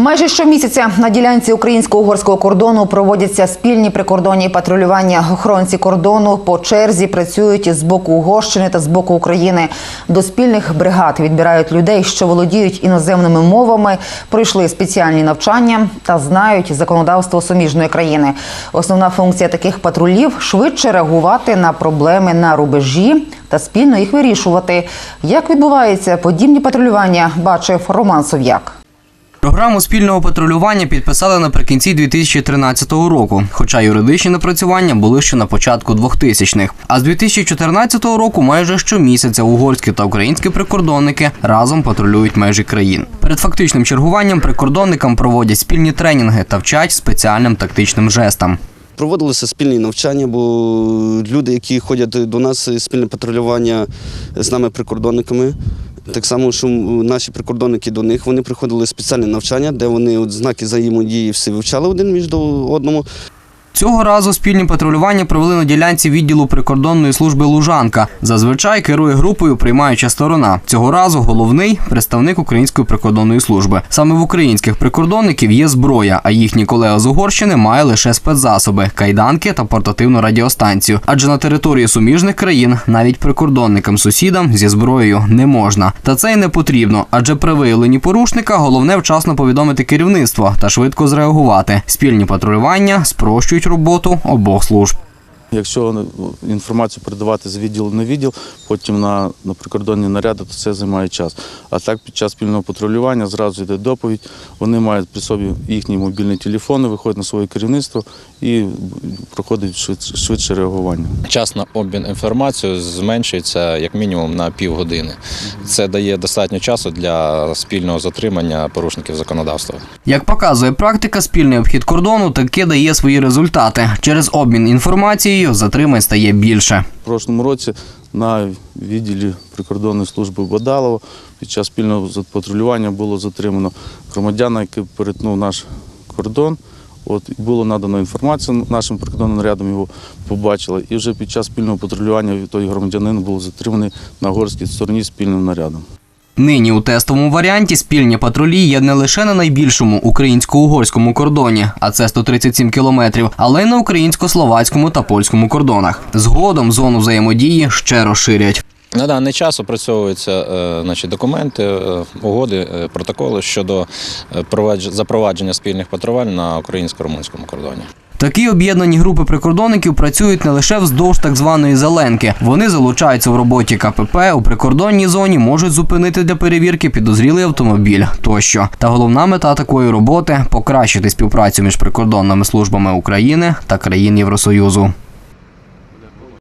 Майже щомісяця на ділянці українсько-угорського кордону проводяться спільні прикордонні патрулювання. Охоронці кордону по черзі працюють з боку Угорщини та з боку України. До спільних бригад відбирають людей, що володіють іноземними мовами, пройшли спеціальні навчання та знають законодавство суміжної країни. Основна функція таких патрулів швидше реагувати на проблеми на рубежі та спільно їх вирішувати. Як відбувається подібні патрулювання, бачив Роман Сов'як. Програму спільного патрулювання підписали наприкінці 2013 року, хоча юридичні напрацювання були ще на початку 2000-х. А з 2014 року майже щомісяця угорські та українські прикордонники разом патрулюють межі країн. Перед фактичним чергуванням прикордонникам проводять спільні тренінги та вчать спеціальним тактичним жестам. Проводилися спільні навчання, бо люди, які ходять до нас, спільне патрулювання з нами прикордонниками. Так само, що наші прикордонники до них вони приходили спеціальне навчання, де вони от знаки взаємодії всі вивчали один між одному. Цього разу спільні патрулювання провели на ділянці відділу прикордонної служби Лужанка. Зазвичай керує групою приймаюча сторона. Цього разу головний представник української прикордонної служби. Саме в українських прикордонників є зброя, а їхні колеги з Угорщини має лише спецзасоби, кайданки та портативну радіостанцію. Адже на території суміжних країн навіть прикордонникам сусідам зі зброєю не можна. Та це й не потрібно, адже при виявленні порушника головне вчасно повідомити керівництво та швидко зреагувати. Спільні патрулювання спрощують роботу обох служб. Якщо ну, інформацію передавати з відділу на відділ, потім на, на прикордонні наряди, то це займає час. А так під час спільного патрулювання зразу йде доповідь. Вони мають при собі їхні мобільні телефони, виходять на своє керівництво і проходить швидше, швидше реагування. Час на обмін інформацією зменшується як мінімум на півгодини. Це дає достатньо часу для спільного затримання порушників законодавства. Як показує практика, спільний обхід кордону таки дає свої результати. Через обмін інформацією затримань стає більше. В прошлому році на відділі прикордонної служби Бадалова під час спільного патрулювання було затримано громадяна, який перетнув наш кордон. От було надано інформацію нашим прикордонним нарядом, його побачили. І вже під час спільного патрулювання той громадянин був затриманий на горській стороні спільним нарядом. Нині у тестовому варіанті спільні патрулі є не лише на найбільшому українсько-угорському кордоні, а це 137 кілометрів, але й на українсько-словацькому та польському кордонах. Згодом зону взаємодії ще розширять. На даний час опрацьовуються е, значить, документи, е, угоди, е, протоколи щодо запровадження спільних патрулювань на українсько-румунському кордоні. Такі об'єднані групи прикордонників працюють не лише вздовж так званої зеленки. Вони залучаються в роботі КПП у прикордонній зоні, можуть зупинити для перевірки підозрілий автомобіль тощо. Та головна мета такої роботи покращити співпрацю між прикордонними службами України та країн Євросоюзу.